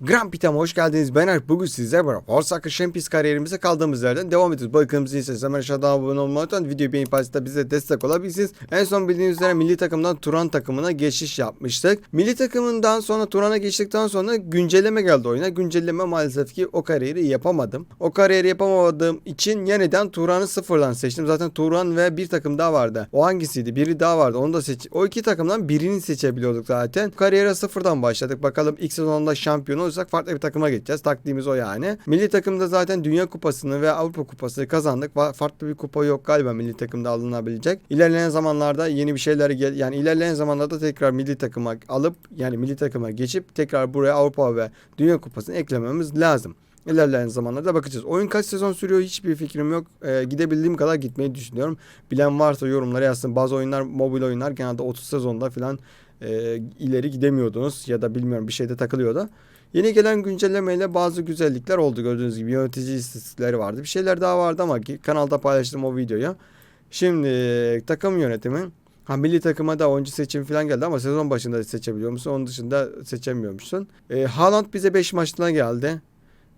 Grand Pita'ma hoş geldiniz. Ben Alp. Bugün sizlerle beraber Horse Soccer Champions kariyerimize kaldığımız yerden devam ediyoruz. Bakın ise hemen aşağıdan abone olmayı unutmayın. Videoyu beğenip paylaşıp bize destek olabilirsiniz. En son bildiğiniz üzere milli takımdan Turan takımına geçiş yapmıştık. Milli takımından sonra Turan'a geçtikten sonra güncelleme geldi oyuna. Güncelleme maalesef ki o kariyeri yapamadım. O kariyeri yapamadığım için yeniden Turan'ı sıfırdan seçtim. Zaten Turan ve bir takım daha vardı. O hangisiydi? Biri daha vardı. Onu da seç. O iki takımdan birini seçebiliyorduk zaten. Kariyere sıfırdan başladık. Bakalım ilk sezonda şampiyon olursak farklı bir takıma geçeceğiz. Taktiğimiz o yani. Milli takımda zaten Dünya Kupası'nı ve Avrupa Kupası'nı kazandık. Farklı bir kupa yok galiba milli takımda alınabilecek. İlerleyen zamanlarda yeni bir şeyler gel yani ilerleyen zamanlarda tekrar milli takıma alıp yani milli takıma geçip tekrar buraya Avrupa ve Dünya Kupası'nı eklememiz lazım. İlerleyen zamanlarda bakacağız. Oyun kaç sezon sürüyor hiçbir fikrim yok. Ee, gidebildiğim kadar gitmeyi düşünüyorum. Bilen varsa yorumlara yazsın. Bazı oyunlar, mobil oyunlar genelde 30 sezonda falan e, ileri gidemiyordunuz ya da bilmiyorum bir şeyde takılıyordu. Yeni gelen güncellemeyle bazı güzellikler oldu gördüğünüz gibi yönetici istatistikleri vardı. Bir şeyler daha vardı ama ki kanalda paylaştım o videoyu. Şimdi takım yönetimi. Ha milli takıma da oyuncu seçim falan geldi ama sezon başında seçebiliyor musun? Onun dışında seçemiyormuşsun. E, Haaland bize 5 maçına geldi.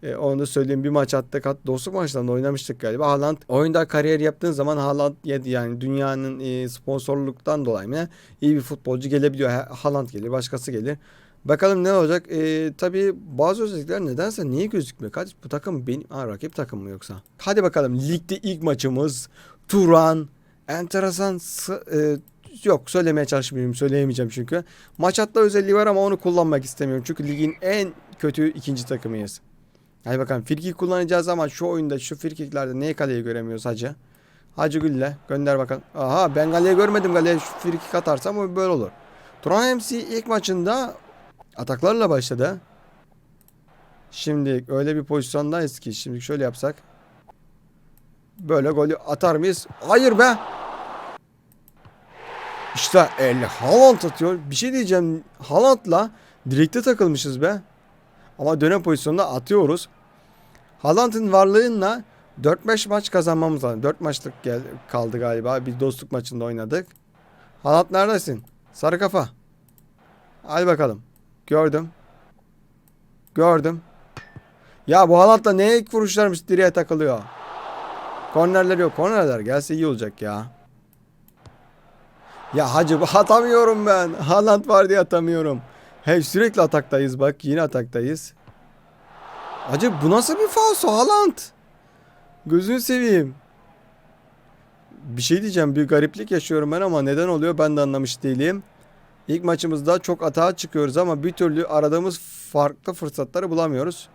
E, onu da söyleyeyim bir maç attık. Hat, dostluk maçlarında oynamıştık galiba. Haaland oyunda kariyer yaptığın zaman Haaland yani dünyanın e, sponsorluktan dolayı mı iyi bir futbolcu gelebiliyor. Ha- Haaland gelir, başkası gelir. Bakalım ne olacak? E, tabii bazı özellikler nedense niye gözükmüyor? Kaç bu takım benim ha, rakip takım mı yoksa? Hadi bakalım ligde ilk maçımız Turan. Enteresan e, yok söylemeye çalışmıyorum söyleyemeyeceğim çünkü. Maç atla özelliği var ama onu kullanmak istemiyorum. Çünkü ligin en kötü ikinci takımıyız. Hadi bakalım frikik kullanacağız ama şu oyunda şu frikiklerde niye kaleyi göremiyoruz hacı? Hacı Gülle gönder bakalım. Aha ben kaleyi görmedim kaleye şu frikik atarsam böyle olur. Turan MC ilk maçında ataklarla başladı. Şimdi öyle bir pozisyondayız ki şimdi şöyle yapsak. Böyle golü atar mıyız? Hayır be. İşte el Haaland atıyor. Bir şey diyeceğim. Haaland'la direkte takılmışız be. Ama dönem pozisyonunda atıyoruz. Haaland'ın varlığıyla 4-5 maç kazanmamız lazım. 4 maçlık gel kaldı galiba. Bir dostluk maçında oynadık. Haaland neredesin? Sarı kafa. Hadi bakalım. Gördüm. Gördüm. Ya bu Haaland'la ne ilk vuruşlarmış direğe takılıyor. Kornerler yok. Kornerler gelse iyi olacak ya. Ya hacı atamıyorum ben. Haaland var diye atamıyorum. Hey sürekli ataktayız bak. Yine ataktayız. Hacı bu nasıl bir falso Haaland? Gözünü seveyim. Bir şey diyeceğim. Bir gariplik yaşıyorum ben ama neden oluyor ben de anlamış değilim. İlk maçımızda çok atağa çıkıyoruz ama bir türlü aradığımız farklı fırsatları bulamıyoruz.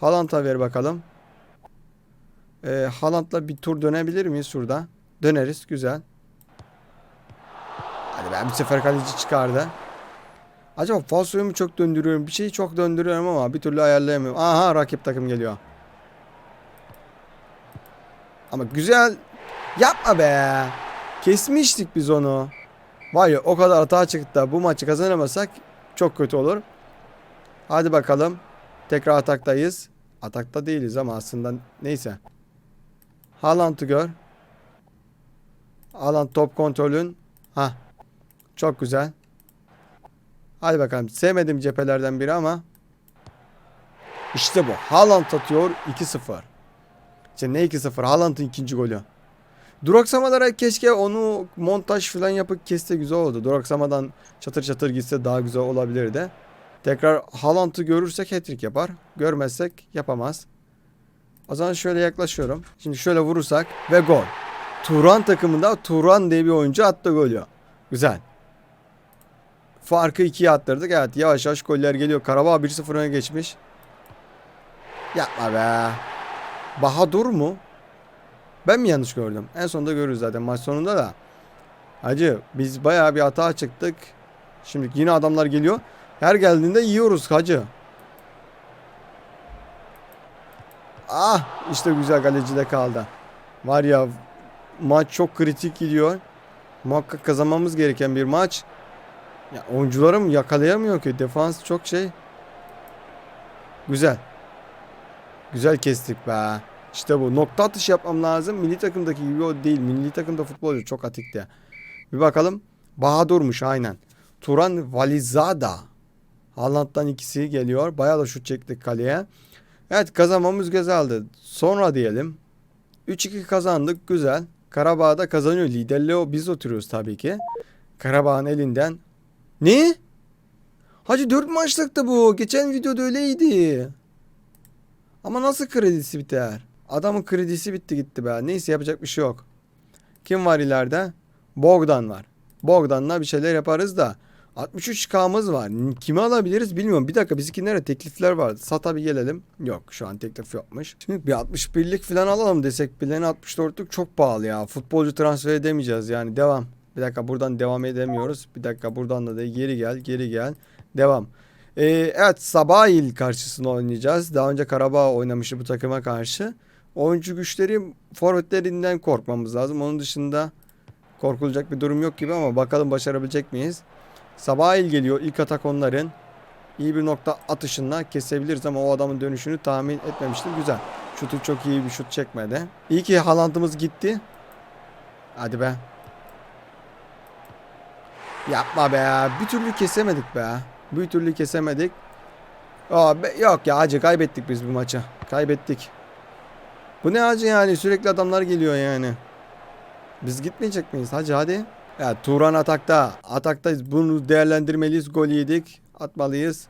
Haaland'a ver bakalım. Ee, Haaland'la bir tur dönebilir miyiz şurada? Döneriz. Güzel. Hadi ben bir sefer kaleci çıkardı. Acaba falsoyu mu çok döndürüyorum? Bir şeyi çok döndürüyorum ama bir türlü ayarlayamıyorum. Aha rakip takım geliyor. Ama güzel. Yapma be. Kesmiştik biz onu. Var ya o kadar hata çıktı da bu maçı kazanamasak çok kötü olur. Hadi bakalım. Tekrar ataktayız. Atakta değiliz ama aslında neyse. Haaland'ı gör. Haaland top kontrolün. Ha. Çok güzel. Hadi bakalım. Sevmedim cephelerden biri ama. İşte bu. Haaland atıyor 2-0. İşte ne 2-0? Haaland'ın ikinci golü. Duraksamalara keşke onu montaj falan yapıp kesse güzel oldu. Duraksamadan çatır çatır gitse daha güzel olabilirdi. Tekrar Haaland'ı görürsek hat-trick yapar. Görmezsek yapamaz. O zaman şöyle yaklaşıyorum. Şimdi şöyle vurursak ve gol. Turan takımında Turan diye bir oyuncu attı golü. Güzel. Farkı ikiye attırdık. Evet yavaş yavaş goller geliyor. Karabağ 1-0 öne geçmiş. Yapma be. Bahadur mu? Ben mi yanlış gördüm? En sonunda görürüz zaten maç sonunda da. Hacı biz bayağı bir hata çıktık. Şimdi yine adamlar geliyor. Her geldiğinde yiyoruz hacı. Ah işte güzel kalecide kaldı. Var ya maç çok kritik gidiyor. Muhakkak kazanmamız gereken bir maç. Ya oyuncularım yakalayamıyor ki. Defans çok şey. Güzel. Güzel kestik be. İşte bu. Nokta atışı yapmam lazım. Milli takımdaki gibi o değil. Milli takımda futbolcu çok atikti. Bir bakalım. Bahadur'muş aynen. Turan Valizada. Haaland'dan ikisi geliyor. Bayağı da şut çektik kaleye. Evet kazanmamız güzeldi. Sonra diyelim. 3-2 kazandık. Güzel. Karabağ'da kazanıyor. Liderliği o biz oturuyoruz tabii ki. Karabağ'ın elinden. Ne? Hacı 4 maçlıktı bu. Geçen videoda öyleydi. Ama nasıl kredisi biter? Adamın kredisi bitti gitti be. Neyse yapacak bir şey yok. Kim var ileride? Bogdan var. Bogdan'la bir şeyler yaparız da. 63K'mız var. Kimi alabiliriz bilmiyorum. Bir dakika bizimkilere teklifler vardı. Sata bir gelelim. Yok şu an teklif yokmuş. Şimdi bir 61'lik falan alalım desek bile 64'lük çok pahalı ya. Futbolcu transfer edemeyeceğiz yani. Devam. Bir dakika buradan devam edemiyoruz. Bir dakika buradan da de geri gel geri gel. Devam. Ee, evet Sabahil karşısında oynayacağız. Daha önce Karabağ oynamıştı bu takıma karşı. Oyuncu güçleri forvetlerinden korkmamız lazım. Onun dışında korkulacak bir durum yok gibi ama bakalım başarabilecek miyiz? Sabahil geliyor. İlk atak onların. İyi bir nokta atışınla kesebiliriz ama o adamın dönüşünü tahmin etmemiştim. Güzel. Şutu çok iyi bir şut çekmedi. İyi ki Haaland'ımız gitti. Hadi be. Yapma be. Bir türlü kesemedik be. Bir türlü kesemedik. Aa, be- yok ya acı kaybettik biz bu maçı. Kaybettik. Bu ne acı yani sürekli adamlar geliyor yani. Biz gitmeyecek miyiz? Hacı hadi. Ya Turan atakta. Ataktayız. Bunu değerlendirmeliyiz. Gol yedik. Atmalıyız.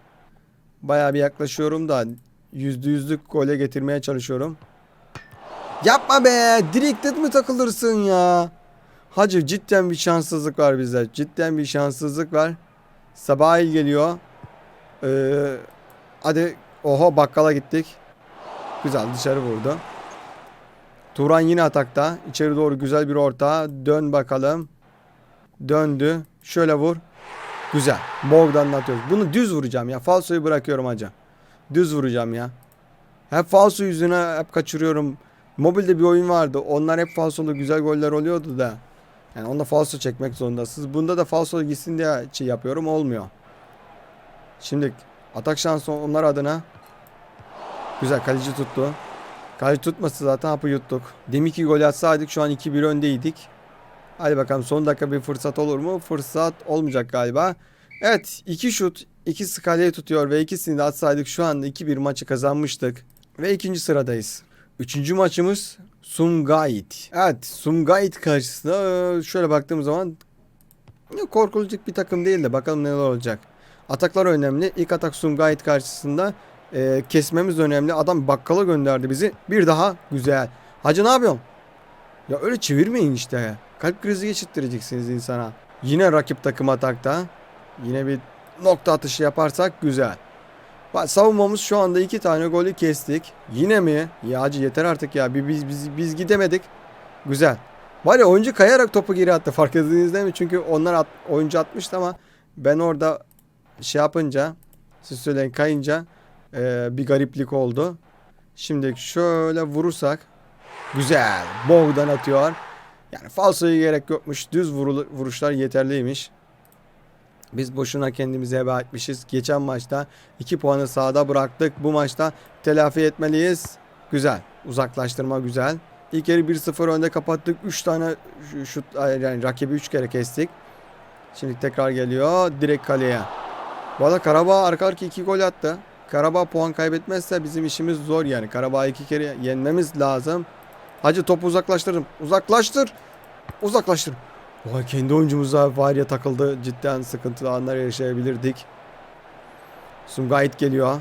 Bayağı bir yaklaşıyorum da yüzde yüzlük gole getirmeye çalışıyorum. Yapma be. Direkte mi takılırsın ya? Hacı cidden bir şanssızlık var bizde. Cidden bir şanssızlık var. Sabahil geliyor. Ee, hadi oho bakkala gittik. Güzel dışarı vurdu. Turan yine atakta. İçeri doğru güzel bir orta. Dön bakalım. Döndü. Şöyle vur. Güzel. Bogdan'la atıyoruz. Bunu düz vuracağım ya. Falsoyu bırakıyorum hacı. Düz vuracağım ya. Hep falso yüzüne hep kaçırıyorum. Mobilde bir oyun vardı. Onlar hep falsolu güzel goller oluyordu da. Yani onda falso çekmek zorundasınız. Bunda da falso gitsin diye şey yapıyorum. Olmuyor. Şimdi atak şansı onlar adına. Güzel kaleci tuttu. Kaleci tutması zaten hapı yuttuk. Deminki gol atsaydık şu an 2-1 öndeydik. Hadi bakalım son dakika bir fırsat olur mu? Fırsat olmayacak galiba. Evet 2 şut, 2 skaleye tutuyor ve ikisini de atsaydık şu anda 2-1 maçı kazanmıştık. Ve ikinci sıradayız. Üçüncü maçımız Sumgait. Evet Sumgait karşısında e, şöyle baktığım zaman ya, korkulacak bir takım değil de bakalım neler olacak. Ataklar önemli. İlk atak Sumgait karşısında e, kesmemiz önemli. Adam bakkala gönderdi bizi. Bir daha güzel. Hacı ne yapıyorsun? Ya öyle çevirmeyin işte. Kalp krizi geçirttireceksiniz insana. Yine rakip takım atakta. Yine bir nokta atışı yaparsak güzel. Bak savunmamız şu anda iki tane golü kestik. Yine mi? Ya hacı yeter artık ya. Biz, biz, biz, biz gidemedik. Güzel. Var ya oyuncu kayarak topu geri attı. Fark ettiniz değil mi? Çünkü onlar at, oyuncu atmıştı ama ben orada şey yapınca siz söyleyin kayınca e, bir gariplik oldu. Şimdi şöyle vurursak güzel. Bogdan atıyor. Yani falsoya gerek yokmuş. Düz vurulu- vuruşlar yeterliymiş. Biz boşuna kendimizi heba etmişiz. Geçen maçta 2 puanı sahada bıraktık. Bu maçta telafi etmeliyiz. Güzel. Uzaklaştırma güzel. İlk yarı 1-0 önde kapattık. 3 tane şu- şut yani rakibi 3 kere kestik. Şimdi tekrar geliyor. Direkt kaleye. Bu arada Karabağ arka arka 2 gol attı. Karabağ puan kaybetmezse bizim işimiz zor yani. Karabağ iki kere yenmemiz lazım. Hacı topu uzaklaştırdım. Uzaklaştır. Uzaklaştır. Vay kendi oyuncumuza ya takıldı. Cidden sıkıntılı anlar yaşayabilirdik. Sumgait geliyor.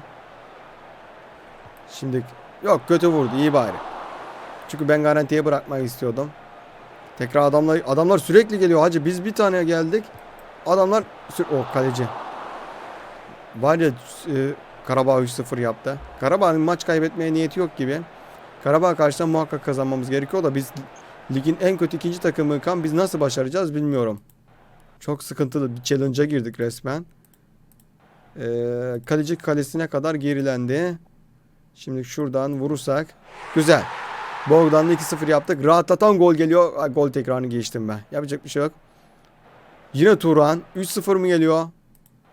Şimdi yok kötü vurdu iyi bari. Çünkü ben garantiye bırakmak istiyordum. Tekrar adamlar adamlar sürekli geliyor hacı. Biz bir tane geldik. Adamlar o kaleci. Var ya e, Karabağ 3-0 yaptı. Karabağ'ın maç kaybetmeye niyeti yok gibi. Karabağ karşısında muhakkak kazanmamız gerekiyor da biz ligin en kötü ikinci takımıyken biz nasıl başaracağız bilmiyorum. Çok sıkıntılı bir challenge'a girdik resmen. Ee, kaleci kalesine kadar gerilendi. Şimdi şuradan vurursak. Güzel. Bogdan'la 2-0 yaptık. Rahatlatan gol geliyor. Ay, gol tekrarını geçtim ben. Yapacak bir şey yok. Yine Turan. 3-0 mı geliyor?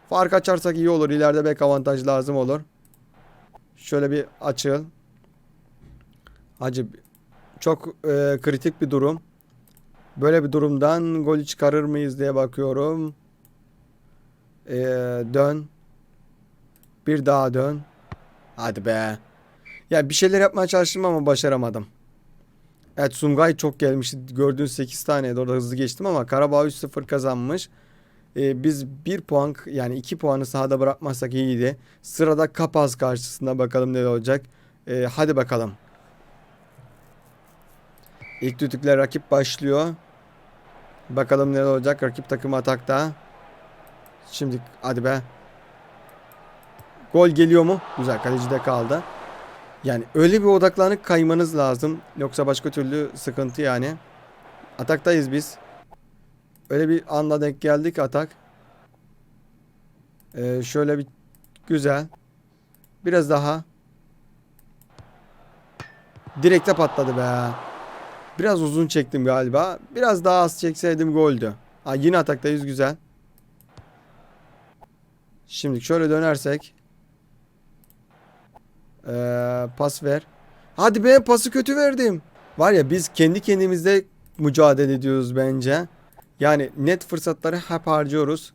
Fark açarsak iyi olur. İleride bek avantaj lazım olur. Şöyle bir açıl. Hacı çok e, kritik bir durum. Böyle bir durumdan golü çıkarır mıyız diye bakıyorum. E, dön. Bir daha dön. Hadi be. Ya bir şeyler yapmaya çalıştım ama başaramadım. Evet Sungay çok gelmişti. Gördüğünüz 8 tane orada hızlı geçtim ama Karabağ 3-0 kazanmış. Ee, biz 1 puan yani 2 puanı sahada bırakmazsak iyiydi. Sırada Kapaz karşısında bakalım ne olacak. Ee, hadi bakalım. İlk düdükle rakip başlıyor. Bakalım ne olacak. Rakip takım atakta. Şimdi hadi be. Gol geliyor mu? Güzel kalecide kaldı. Yani öyle bir odaklanıp kaymanız lazım. Yoksa başka türlü sıkıntı yani. Ataktayız biz. Öyle bir anda denk geldik atak. Ee, şöyle bir güzel. Biraz daha. Direkte patladı be. Biraz uzun çektim galiba. Biraz daha az çekseydim goldü. Ha, yine ataktayız güzel. Şimdi şöyle dönersek. Ee, pas ver. Hadi be pası kötü verdim. Var ya biz kendi kendimizde mücadele ediyoruz bence. Yani net fırsatları hep harcıyoruz.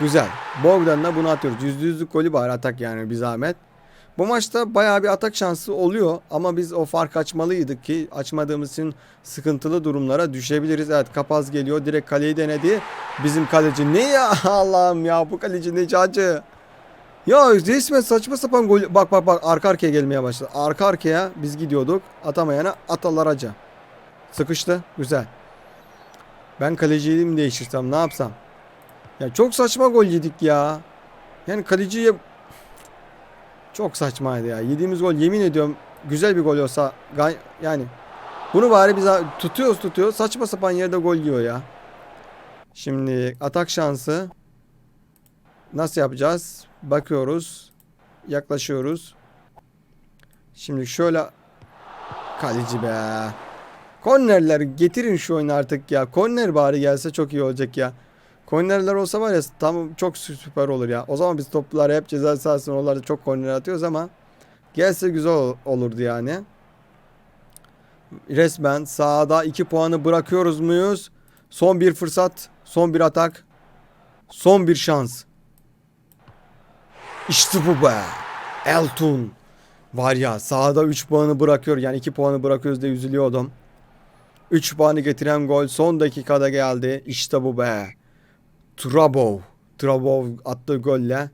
Güzel. Bogdan'la bunu atıyoruz. Yüzde yüzlük golü var atak yani bir zahmet. Bu maçta bayağı bir atak şansı oluyor ama biz o fark açmalıydık ki açmadığımız için sıkıntılı durumlara düşebiliriz. Evet kapaz geliyor direkt kaleyi denedi. Bizim kaleci ne ya Allah'ım ya bu kaleci ne acı. Ya resmen saçma sapan gol. Bak bak bak arka arkaya gelmeye başladı. Arka arkaya biz gidiyorduk. Atamayana atarlar acı. Sıkıştı. Güzel. Ben kaleciliğimi mi değiştirsem ne yapsam? Ya çok saçma gol yedik ya. Yani kaleciye çok saçmaydı ya. Yediğimiz gol yemin ediyorum güzel bir gol olsa yani bunu bari biz tutuyoruz tutuyoruz saçma sapan yerde gol yiyor ya. Şimdi atak şansı nasıl yapacağız? Bakıyoruz. Yaklaşıyoruz. Şimdi şöyle kaleci be. Kornerler getirin şu oyunu artık ya. Korner bari gelse çok iyi olacak ya. Kornerler olsa var ya tam çok süper olur ya. O zaman biz topları hep ceza sahasına oralarda çok korner atıyoruz ama gelse güzel ol- olurdu yani. Resmen sahada 2 puanı bırakıyoruz muyuz? Son bir fırsat, son bir atak, son bir şans. İşte bu be. Eltun. Var ya sahada 3 puanı bırakıyor. Yani 2 puanı bırakıyoruz diye üzülüyordum. 3 puanı getiren gol son dakikada geldi. İşte bu be. Trabov. Trabov attığı golle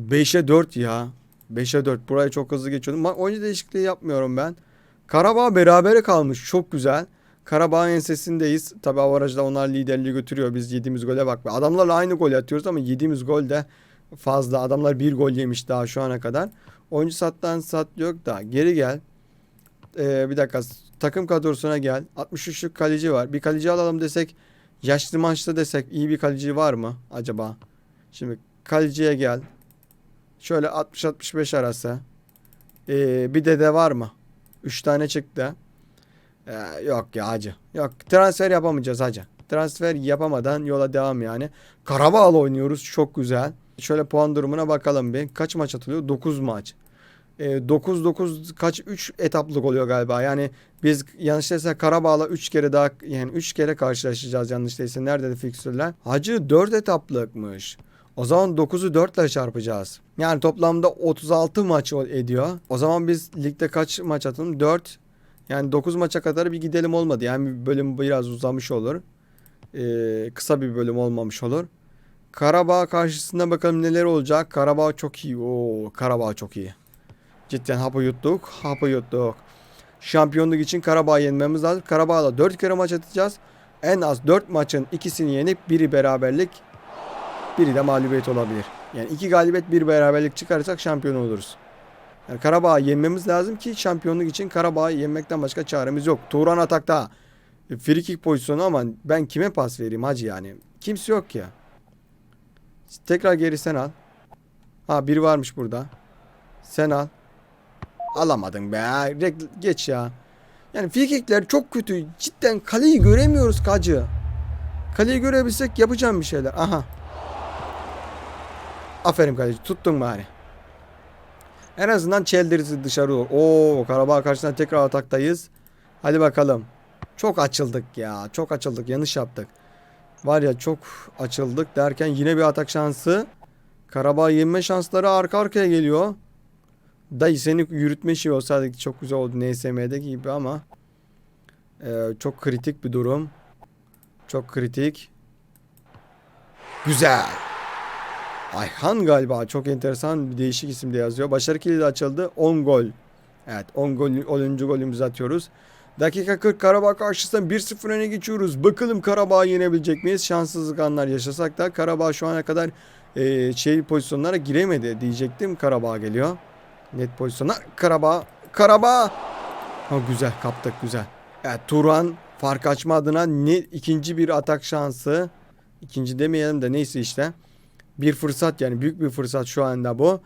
5'e 4 ya. 5'e 4. Burayı çok hızlı geçiyordum. Ma- Oyuncu değişikliği yapmıyorum ben. Karabağ berabere kalmış. Çok güzel. Karabağ ensesindeyiz. Tabi avarajda onlar liderliği götürüyor. Biz yediğimiz gole bak. Adamlarla aynı gol atıyoruz ama yediğimiz gol de fazla. Adamlar bir gol yemiş daha şu ana kadar. Oyuncu sattan sat yok da. Geri gel. Ee, bir dakika. Takım kadrosuna gel. 63'lük kaleci var. Bir kaleci alalım desek. Yaşlı maçta desek iyi bir kaleci var mı acaba? Şimdi kaleciye gel. Şöyle 60-65 arası. Ee, bir dede var mı? 3 tane çıktı. Ee, yok ya hacı. Yok transfer yapamayacağız hacı. Transfer yapamadan yola devam yani. Karabağ'la oynuyoruz çok güzel. Şöyle puan durumuna bakalım bir. Kaç maç atılıyor? 9 maç. Ee, 9-9 kaç 3 etaplık oluyor galiba. Yani biz yanlış değilse Karabağ'la 3 kere daha yani 3 kere karşılaşacağız yanlış değilse. Nerede de fikstürler? Hacı 4 etaplıkmış. O zaman 9'u 4 ile çarpacağız. Yani toplamda 36 maç ediyor. O zaman biz ligde kaç maç atalım? 4. Yani 9 maça kadar bir gidelim olmadı. Yani bölüm biraz uzamış olur. Ee, kısa bir bölüm olmamış olur. Karabağ karşısında bakalım neler olacak. Karabağ çok iyi. Oo, Karabağ çok iyi. Cidden hapı yuttuk. Hapı yuttuk. Şampiyonluk için Karabağ'ı yenmemiz lazım. Karabağ'la 4 kere maç atacağız. En az 4 maçın ikisini yenip biri beraberlik biri de mağlubiyet olabilir. Yani iki galibiyet bir beraberlik çıkarırsak şampiyon oluruz. Yani Karabağ'ı yenmemiz lazım ki şampiyonluk için Karabağ'ı yenmekten başka çaremiz yok. Turan atakta e, free kick pozisyonu ama ben kime pas vereyim hacı yani. Kimse yok ya. Tekrar geri sen al. Ha biri varmış burada. Sen al. Alamadın be. Geç ya. Yani free kickler çok kötü. Cidden kaleyi göremiyoruz kacı. Kaleyi görebilsek yapacağım bir şeyler. Aha. Aferin kaleci. Tuttun bari. En azından Chelder'si dışarı. Oo Karabağ karşısında tekrar ataktayız. Hadi bakalım. Çok açıldık ya. Çok açıldık. Yanlış yaptık. Var ya çok açıldık derken yine bir atak şansı. Karabağ yenme şansları arka arkaya geliyor. Dayı seni yürütme işi olsaydı çok güzel oldu NSM'deki gibi ama ee, çok kritik bir durum. Çok kritik. Güzel. Ayhan galiba çok enteresan bir değişik isimde yazıyor. Başarı kilidi açıldı. 10 gol. Evet 10 gol 10. golümüzü atıyoruz. Dakika 40 Karabağ karşısında 1-0 öne geçiyoruz. Bakalım Karabağ'ı yenebilecek miyiz? Şanssızlık anlar yaşasak da Karabağ şu ana kadar e, şey pozisyonlara giremedi diyecektim. Karabağ geliyor. Net pozisyona Karabağ. Karabağ. Ha, güzel kaptık güzel. Evet Turan fark açma adına ne ikinci bir atak şansı. İkinci demeyelim de neyse işte. Bir fırsat yani büyük bir fırsat şu anda bu.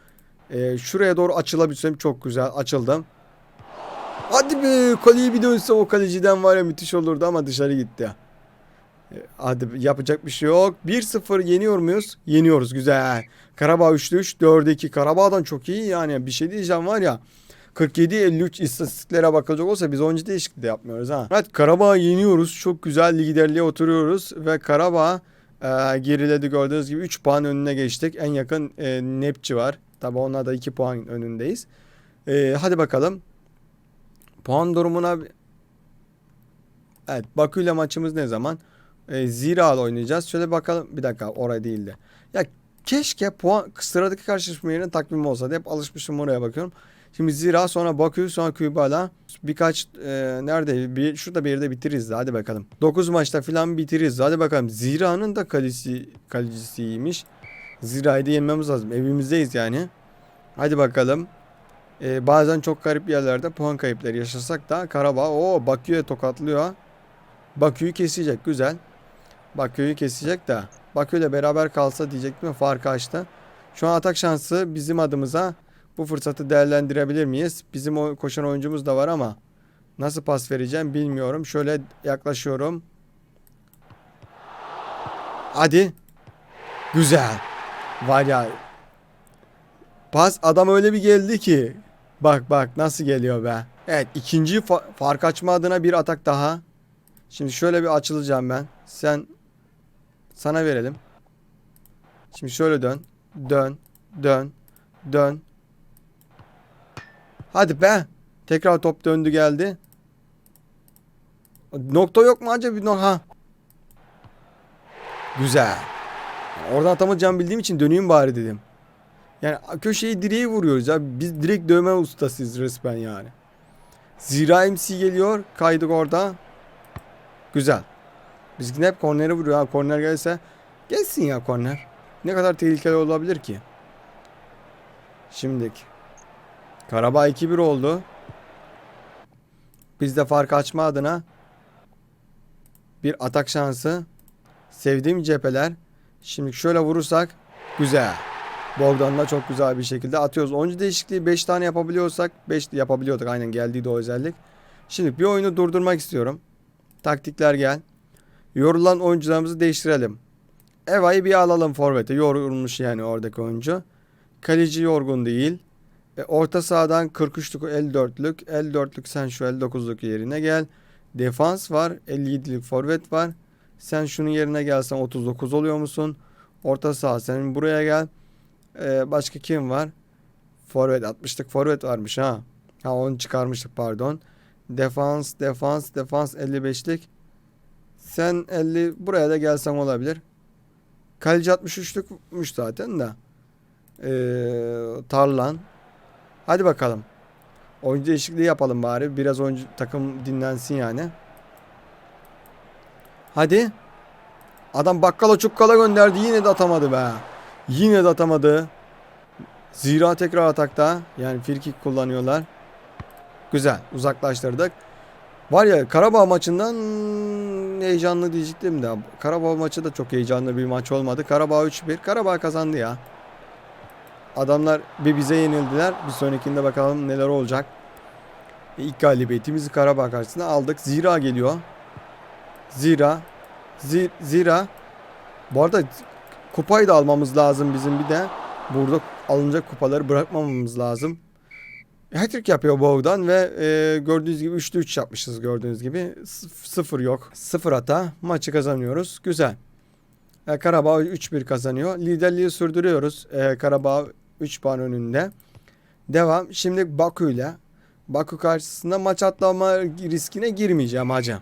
Ee, şuraya doğru açılabilsem çok güzel açıldım. Hadi be kaleyi bir dönse o kaleciden var ya müthiş olurdu ama dışarı gitti. Hadi yapacak bir şey yok. 1-0 yeniyor muyuz? Yeniyoruz güzel. Karabağ 3'te 3 4'e 2. Karabağ'dan çok iyi yani bir şey diyeceğim var ya. 47-53 istatistiklere bakılacak olsa biz oyuncu değişikliği de yapmıyoruz ha. Evet Karabağ yeniyoruz. Çok güzel liderliğe oturuyoruz ve Karabağ e, geriledi gördüğünüz gibi 3 puan önüne geçtik. En yakın e, Nepçi var. Tabi onlar da 2 puan önündeyiz. E, hadi bakalım. Puan durumuna Evet Bakü ile maçımız ne zaman? E, Zira'la oynayacağız. Şöyle bakalım. Bir dakika oraya değildi. Ya keşke puan sıradaki karşılaşma yerine takvim olsa. Hep alışmışım oraya bakıyorum. Şimdi Zira sonra Bakü sonra Kübala birkaç e, nerede bir şurada bir yerde bitiririz hadi bakalım. 9 maçta falan bitiririz hadi bakalım. Zira'nın da kalesi kalecisiymiş. Zira'yı da yenmemiz lazım. Evimizdeyiz yani. Hadi bakalım. E, bazen çok garip yerlerde puan kayıpları yaşasak da Karabağ o Bakü'ye tokatlıyor. Bakü'yü kesecek güzel. Bakü'yü kesecek de Bakü ile beraber kalsa diyecektim farkı açtı. Şu an atak şansı bizim adımıza bu fırsatı değerlendirebilir miyiz? Bizim o koşan oyuncumuz da var ama nasıl pas vereceğim bilmiyorum. Şöyle yaklaşıyorum. Hadi. Güzel. Var ya. Pas adam öyle bir geldi ki. Bak bak nasıl geliyor be. Evet ikinci fa- fark açma adına bir atak daha. Şimdi şöyle bir açılacağım ben. Sen sana verelim. Şimdi şöyle dön. Dön. Dön. Dön. Hadi be. Tekrar top döndü geldi. Nokta yok mu acaba bir nokta? Güzel. Oradan atamayacağımı bildiğim için döneyim bari dedim. Yani köşeyi direği vuruyoruz ya. Biz direkt dövme ustasıyız resmen yani. Zira MC geliyor. Kaydık orada. Güzel. Biz yine hep kornere vuruyor. Ha, korner gelse gelsin ya korner. Ne kadar tehlikeli olabilir ki? Şimdiki. Karabağ 2-1 oldu. Biz de fark açma adına bir atak şansı. Sevdiğim cepheler. Şimdi şöyle vurursak güzel. Bogdan'la çok güzel bir şekilde atıyoruz. Oyuncu değişikliği 5 tane yapabiliyorsak 5 yapabiliyorduk aynen geldiydi o özellik. Şimdi bir oyunu durdurmak istiyorum. Taktikler gel. Yorulan oyuncularımızı değiştirelim. Eva'yı bir alalım forvete. Yorulmuş yani oradaki oyuncu. Kaleci yorgun değil. E, orta sahadan 43'lük 54'lük. 54'lük sen şu 59'luk yerine gel. Defans var. 57'lik forvet var. Sen şunun yerine gelsen 39 oluyor musun? Orta saha senin buraya gel. E, başka kim var? Forvet 60'lık forvet varmış ha. Ha onu çıkarmıştık pardon. Defans, defans, defans 55'lik. Sen 50 buraya da gelsen olabilir. Kaleci 63'lükmüş zaten de. Ee, Tarlan. Hadi bakalım. Oyuncu değişikliği yapalım bari. Biraz oyuncu takım dinlensin yani. Hadi. Adam bakkala çukkala gönderdi. Yine de atamadı be. Yine de atamadı. Zira tekrar atakta. Yani frikik kullanıyorlar. Güzel. Uzaklaştırdık. Var ya Karabağ maçından heyecanlı diyecektim de. Karabağ maçı da çok heyecanlı bir maç olmadı. Karabağ 3-1. Karabağ kazandı ya. Adamlar bir bize yenildiler. Bir sonrakinde bakalım neler olacak. İlk galibiyetimizi Karabağ karşısında aldık. Zira geliyor. Zira. Zi- Zira. Bu arada kupayı da almamız lazım bizim bir de. Burada alınacak kupaları bırakmamamız lazım. Hat-trick yapıyor Bogdan ve e, gördüğünüz gibi 3'te 3 yapmışız gördüğünüz gibi. Sıfır yok. Sıfır hata. Maçı kazanıyoruz. Güzel. E, Karabağ 3-1 kazanıyor. Liderliği sürdürüyoruz. E, Karabağ 3 puan önünde. Devam. Şimdi Bakü ile. Bakü karşısında maç atlama riskine girmeyeceğim hacı.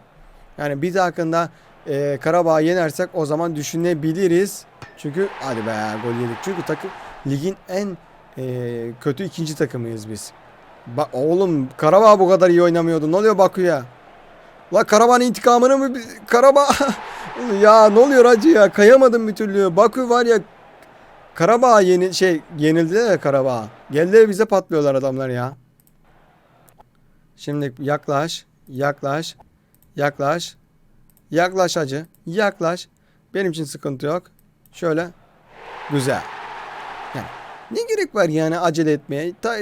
Yani bir dahakında e, Karabağ'ı yenersek o zaman düşünebiliriz. Çünkü hadi be gol yedik. Çünkü takım ligin en e, kötü ikinci takımıyız biz. Ba oğlum Karabağ bu kadar iyi oynamıyordu. Ne oluyor Bakü'ye? La Karabağ'ın intikamını mı? Karabağ ya ne oluyor hacı ya? Kayamadım bir türlü. Bakü var ya Karabağ yeni şey yenildi de Karabağ. Geldi bize patlıyorlar adamlar ya. Şimdi yaklaş, yaklaş, yaklaş. Yaklaş hacı. Yaklaş. Benim için sıkıntı yok. Şöyle. Güzel. Ne gerek var yani acele etmeye? Ta,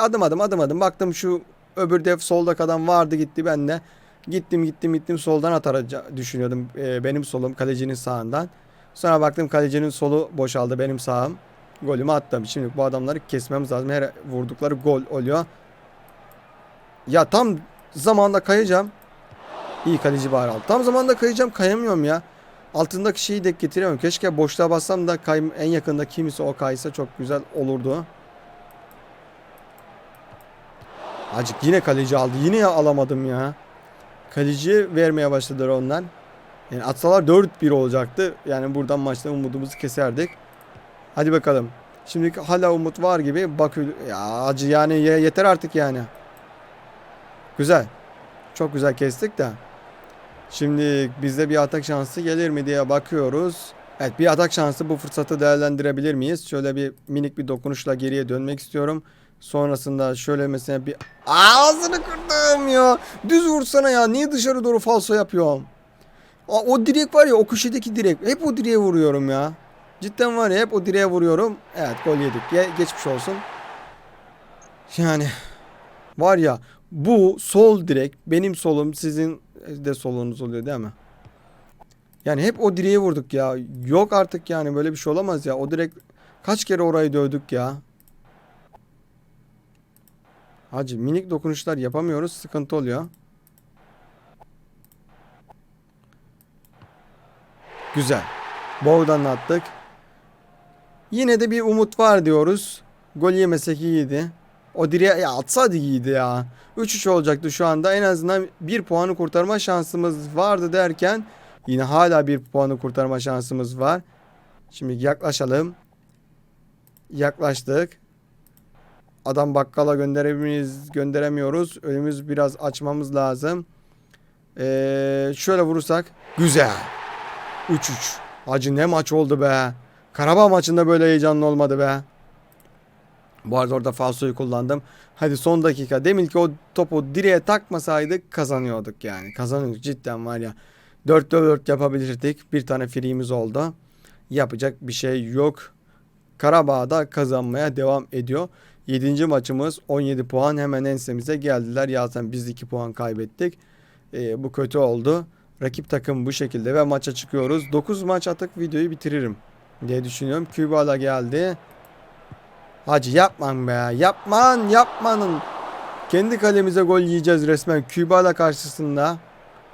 adım adım adım adım. Baktım şu öbür dev solda adam vardı gitti ben de. Gittim gittim gittim soldan atar düşünüyordum. Ee, benim solum kalecinin sağından. Sonra baktım kalecinin solu boşaldı benim sağım. Golümü attım. Şimdi bu adamları kesmemiz lazım. Her vurdukları gol oluyor. Ya tam zamanda kayacağım. İyi kaleci bari aldı. Tam zamanda kayacağım kayamıyorum ya. Altındaki şeyi de getiremiyorum. Keşke boşluğa bassam da kay en yakında kimse o kaysa çok güzel olurdu. Acık yine kaleci aldı. Yine alamadım ya. Kaleci vermeye başladılar ondan. Yani atsalar 4-1 olacaktı. Yani buradan maçta umudumuzu keserdik. Hadi bakalım. Şimdi hala umut var gibi. Bakü ya acı yani ye- yeter artık yani. Güzel. Çok güzel kestik de. Şimdi bizde bir atak şansı gelir mi diye bakıyoruz. Evet bir atak şansı bu fırsatı değerlendirebilir miyiz? Şöyle bir minik bir dokunuşla geriye dönmek istiyorum. Sonrasında şöyle mesela bir ağzını kırdım ya. Düz vursana ya. Niye dışarı doğru falso yapıyorum? Aa, o direk var ya o köşedeki direk. Hep o direğe vuruyorum ya. Cidden var ya hep o direğe vuruyorum. Evet gol yedik. Ge- geçmiş olsun. Yani var ya bu sol direk benim solum sizin de solunuz oluyor değil mi? Yani hep o direğe vurduk ya. Yok artık yani böyle bir şey olamaz ya. O direk kaç kere orayı dövdük ya. Hacı minik dokunuşlar yapamıyoruz. Sıkıntı oluyor. Güzel. Bogdan'la attık. Yine de bir umut var diyoruz. Gol yemesek iyiydi. O direğe ya atsaydı iyiydi ya. 3-3 olacaktı şu anda. En azından bir puanı kurtarma şansımız vardı derken yine hala bir puanı kurtarma şansımız var. Şimdi yaklaşalım. Yaklaştık. Adam bakkala gönderemeyiz, gönderemiyoruz. Önümüz biraz açmamız lazım. Ee, şöyle vurursak. Güzel. 3-3. Hacı ne maç oldu be. Karabağ maçında böyle heyecanlı olmadı be. Bu arada orada falsoyu kullandım. Hadi son dakika. Demin ki o topu direğe takmasaydık kazanıyorduk yani. Kazanıyorduk cidden var ya. 4 4 yapabilirdik. Bir tane free'imiz oldu. Yapacak bir şey yok. Karabağ'da kazanmaya devam ediyor. 7. maçımız 17 puan hemen ensemize geldiler. Ya biz 2 puan kaybettik. Ee, bu kötü oldu. Rakip takım bu şekilde ve maça çıkıyoruz. 9 maç atık videoyu bitiririm diye düşünüyorum. Kübala geldi. Hacı yapman be. Yapman yapmanın. Kendi kalemize gol yiyeceğiz resmen. Kübala karşısında.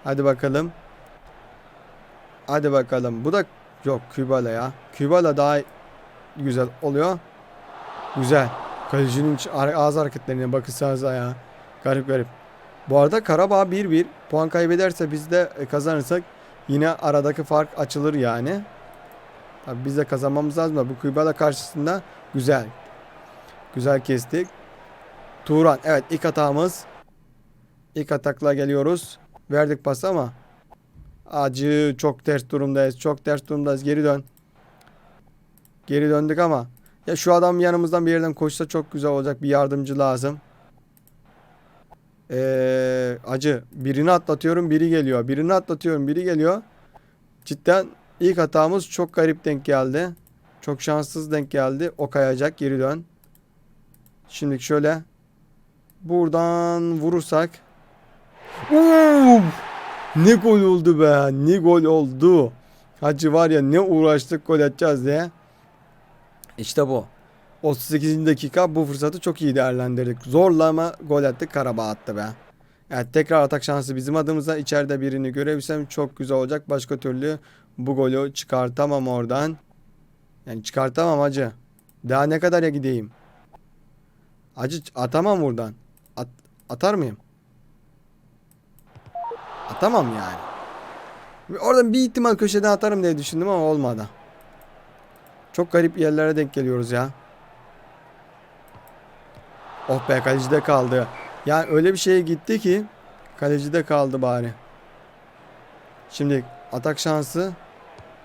Hadi bakalım. Hadi bakalım. Bu da yok Kübala ya. Kübala daha güzel oluyor. Güzel. Kalecinin ağız hareketlerine bakırsanız ya. Garip garip. Bu arada Karabağ 1-1 puan kaybederse biz de e, kazanırsak yine aradaki fark açılır yani. Tabii biz de kazanmamız lazım da bu Kübala karşısında güzel. Güzel kestik. Turan evet ilk atağımız. İlk atakla geliyoruz. Verdik pası ama acı çok ters durumdayız. Çok ters durumdayız. Geri dön. Geri döndük ama ya şu adam yanımızdan bir yerden koşsa çok güzel olacak. Bir yardımcı lazım. Ee, acı birini atlatıyorum biri geliyor. Birini atlatıyorum biri geliyor. Cidden ilk hatamız çok garip denk geldi. Çok şanssız denk geldi. O kayacak geri dön. Şimdi şöyle buradan vurursak Uf! Ne gol oldu be. Ne gol oldu. Hacı var ya ne uğraştık gol atacağız diye. İşte bu. 38. dakika bu fırsatı çok iyi değerlendirdik. Zorlama gol attık Karabağ attı be. Evet tekrar atak şansı bizim adımıza. içeride birini görebilsem çok güzel olacak. Başka türlü Bu golü çıkartamam oradan. Yani çıkartamam acı. Daha ne kadar ya gideyim? Acı atamam buradan. At, atar mıyım? Atamam yani. Oradan bir ihtimal köşeden atarım diye düşündüm ama olmadı. Çok garip yerlere denk geliyoruz ya. Oh be kalecide kaldı. Yani öyle bir şeye gitti ki kalecide kaldı bari. Şimdi atak şansı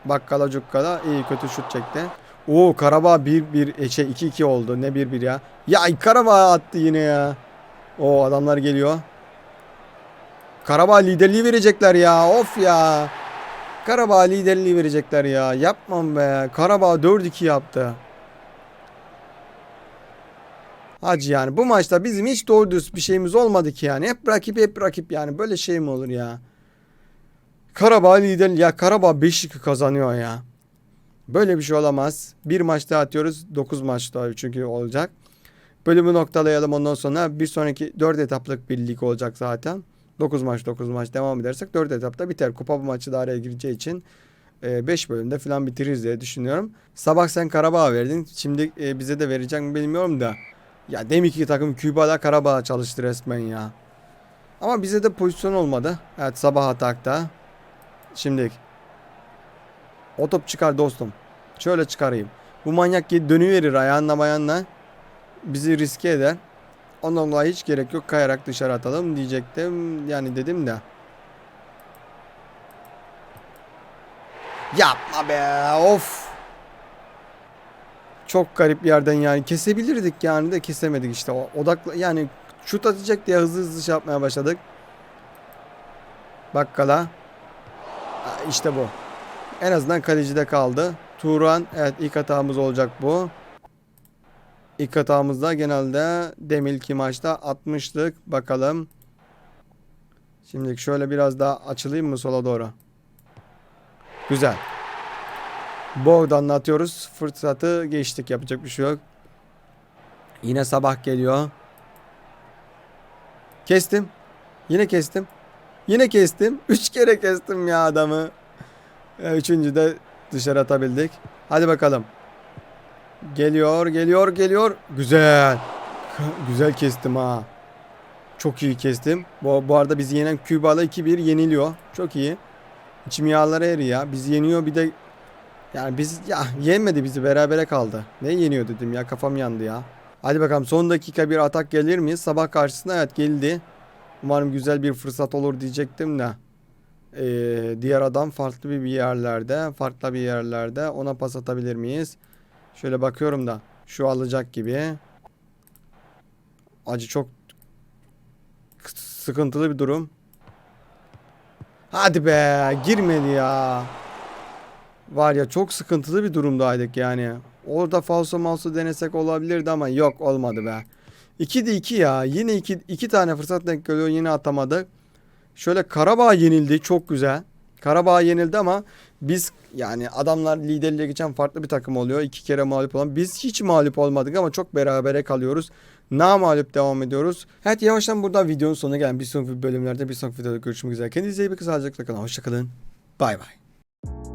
Bakkala cukkala iyi kötü şut çekti. Oo Karabağ 1-1 şey 2-2 oldu. Ne 1-1 ya. Ya Karabağ attı yine ya. O adamlar geliyor. Karabağ liderliği verecekler ya. Of ya. Karabağ liderliği verecekler ya. Yapmam be. Karabağ 4-2 yaptı. Hacı yani bu maçta bizim hiç doğru dürüst bir şeyimiz olmadı ki yani. Hep rakip hep rakip yani. Böyle şey mi olur ya? Karabağ lider ya Karabağ 5-2 kazanıyor ya. Böyle bir şey olamaz. Bir maç daha atıyoruz. 9 maç daha çünkü olacak. Bölümü noktalayalım ondan sonra bir sonraki 4 etaplık bir lig olacak zaten. 9 maç 9 maç devam edersek 4 etapta biter. Kupa maçı da araya gireceği için 5 bölümde falan bitiririz diye düşünüyorum. Sabah sen Karabağ verdin. Şimdi e, bize de verecek mi bilmiyorum da. Ya demek ki takım Küba'da Karabağ çalıştı resmen ya. Ama bize de pozisyon olmadı. Evet sabah atakta. Şimdi o top çıkar dostum. Şöyle çıkarayım. Bu manyak dönüverir ayağınla bayanla. Bizi riske eder. Ondan dolayı hiç gerek yok. Kayarak dışarı atalım diyecektim. Yani dedim de. Yapma be of. Çok garip yerden yani kesebilirdik yani de kesemedik işte. O odakla yani şut atacak diye hızlı hızlı şey yapmaya başladık. Bakkala. İşte bu. En azından kalecide kaldı. Turan evet ilk hatamız olacak bu. İlk hatamızda genelde deminki maçta atmıştık. Bakalım. Şimdi şöyle biraz daha açılayım mı sola doğru? Güzel. Bogdan'la atıyoruz. Fırsatı geçtik. Yapacak bir şey yok. Yine sabah geliyor. Kestim. Yine kestim. Yine kestim. Üç kere kestim ya adamı. Üçüncü de dışarı atabildik. Hadi bakalım. Geliyor, geliyor, geliyor. Güzel. Güzel kestim ha. Çok iyi kestim. Bu, bu arada bizi yenen Küba'la 2-1 yeniliyor. Çok iyi. İçim yağlara eriyor ya. Bizi yeniyor bir de yani biz ya yenmedi bizi berabere kaldı. Ne yeniyor dedim ya kafam yandı ya. Hadi bakalım son dakika bir atak gelir mi? Sabah karşısında evet geldi. Umarım güzel bir fırsat olur diyecektim de. Ee, diğer adam farklı bir yerlerde, farklı bir yerlerde ona pas atabilir miyiz? Şöyle bakıyorum da şu alacak gibi. Acı çok sıkıntılı bir durum. Hadi be girmedi ya. Var ya çok sıkıntılı bir durumdaydık yani. Orada falso malso denesek olabilirdi ama yok olmadı be. 2 de 2 ya. Yine 2 iki, iki tane fırsat denk geliyor yine atamadık. Şöyle Karabağ yenildi çok güzel. Karabağ yenildi ama biz yani adamlar liderliğe geçen farklı bir takım oluyor. iki kere mağlup olan. Biz hiç mağlup olmadık ama çok berabere kalıyoruz. Na mağlup devam ediyoruz. Evet yavaştan burada videonun sonuna gelen bir sonraki bölümlerde bir sonraki videoda görüşmek üzere. Kendinize iyi bakın. Sağlıcakla kalın. Hoşçakalın. Bay bay.